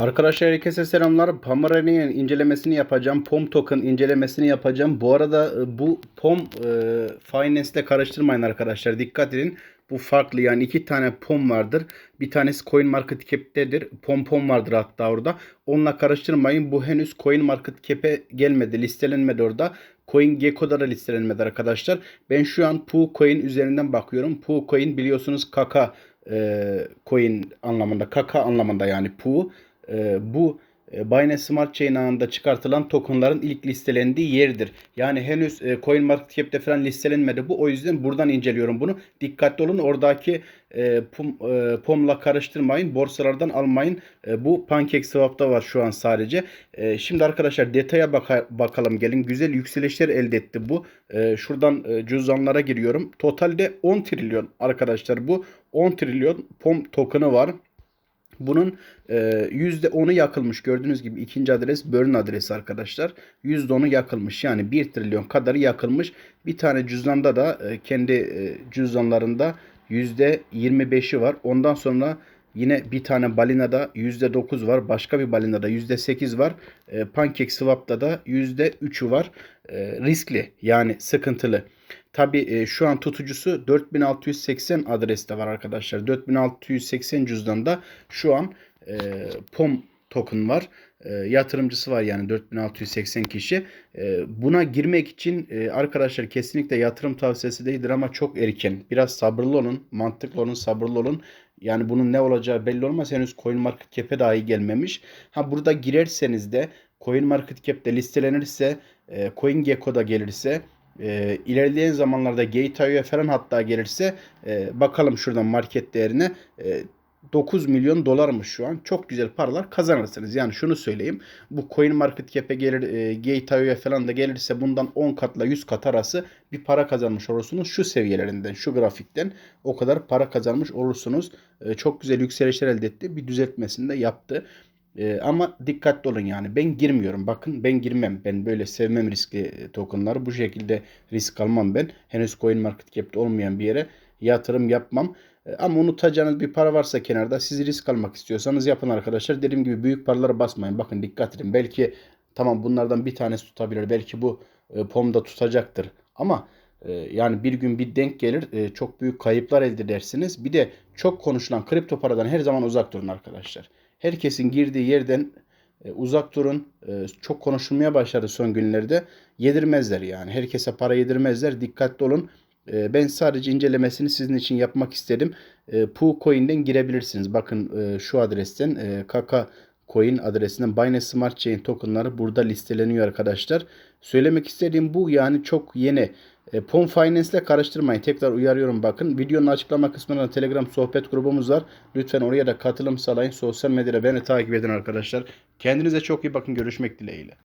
Arkadaşlar herkese selamlar. Pomeranian incelemesini yapacağım. POM token incelemesini yapacağım. Bu arada e, bu POM e, Finance ile karıştırmayın arkadaşlar. Dikkat edin. Bu farklı yani iki tane POM vardır. Bir tanesi CoinMarketCap'tedir. POM POM vardır hatta orada. Onunla karıştırmayın. Bu henüz CoinMarketCap'e gelmedi. Listelenmedi orada. CoinGecko'da da listelenmedi arkadaşlar. Ben şu an PooCoin üzerinden bakıyorum. PooCoin biliyorsunuz kaka e, coin anlamında, kaka anlamında yani Poo. E, bu e, Binance Smart Chain ağında çıkartılan tokenların ilk listelendiği yerdir. Yani henüz e, CoinMarketCap'te falan listelenmedi bu. O yüzden buradan inceliyorum bunu. Dikkatli olun. Oradaki e, POM, POM'la karıştırmayın. Borsalardan almayın. Bu PancakeSwap'ta var şu an sadece. Şimdi arkadaşlar detaya baka- bakalım gelin. Güzel yükselişler elde etti bu. Şuradan cüzdanlara giriyorum. Totalde 10 trilyon arkadaşlar bu. 10 trilyon POM token'ı var. Bunun e, %10'u yakılmış. Gördüğünüz gibi ikinci adres burn adresi arkadaşlar. %10'u yakılmış. Yani 1 trilyon kadarı yakılmış. Bir tane cüzdanda da kendi cüzdanlarında %25'i var. Ondan sonra yine bir tane balinada %9 var. Başka bir balinada %8 var. E, PancakeSwap'ta da %3'ü var. E, riskli yani sıkıntılı. Tabi e, şu an tutucusu 4680 adreste var arkadaşlar. 4680 cüzdanda şu an e, POM token var. Yatırımcısı var yani 4680 kişi. Buna girmek için arkadaşlar kesinlikle yatırım tavsiyesi değildir ama çok erken. Biraz sabırlı olun, mantıklı olun, sabırlı olun. Yani bunun ne olacağı belli olmaz. Henüz CoinMarketCap'e dahi gelmemiş. Ha burada girerseniz de CoinMarketCap'te listelenirse, e, CoinGecko'da gelirse e, ilerleyen zamanlarda Gate.io'ya falan hatta gelirse e, bakalım şuradan market değerine e, 9 milyon dolarmış şu an. Çok güzel paralar kazanırsınız. Yani şunu söyleyeyim. Bu coin market cap'e gelir, e, Gate.io'ya falan da gelirse bundan 10 katla 100 kat arası bir para kazanmış olursunuz. Şu seviyelerinden, şu grafikten o kadar para kazanmış olursunuz. E, çok güzel yükselişler elde etti. Bir düzeltmesini de yaptı. Ee, ama dikkatli olun yani. Ben girmiyorum. Bakın ben girmem. Ben böyle sevmem riskli e, tokenları. Bu şekilde risk almam ben. Henüz CoinMarketCap'te olmayan bir yere yatırım yapmam. Ee, ama unutacağınız bir para varsa kenarda siz risk almak istiyorsanız yapın arkadaşlar. Dediğim gibi büyük paralara basmayın. Bakın dikkat edin. Belki tamam bunlardan bir tanesi tutabilir. Belki bu e, POM'da tutacaktır. Ama e, yani bir gün bir denk gelir. e, çok büyük kayıplar elde edersiniz. Bir de çok konuşulan kripto paradan her zaman uzak durun arkadaşlar. Herkesin girdiği yerden e, uzak durun. E, çok konuşulmaya başladı son günlerde. Yedirmezler yani. Herkese para yedirmezler. Dikkatli olun. E, ben sadece incelemesini sizin için yapmak istedim. E, PooCoin'den girebilirsiniz. Bakın e, şu adresten e, Kaka Coin adresinden Binance Smart Chain tokenları burada listeleniyor arkadaşlar. Söylemek istediğim bu yani çok yeni. E, POM Finance ile karıştırmayın. Tekrar uyarıyorum bakın. Videonun açıklama kısmında Telegram sohbet grubumuz var. Lütfen oraya da katılım sağlayın. Sosyal medyada beni takip edin arkadaşlar. Kendinize çok iyi bakın. Görüşmek dileğiyle.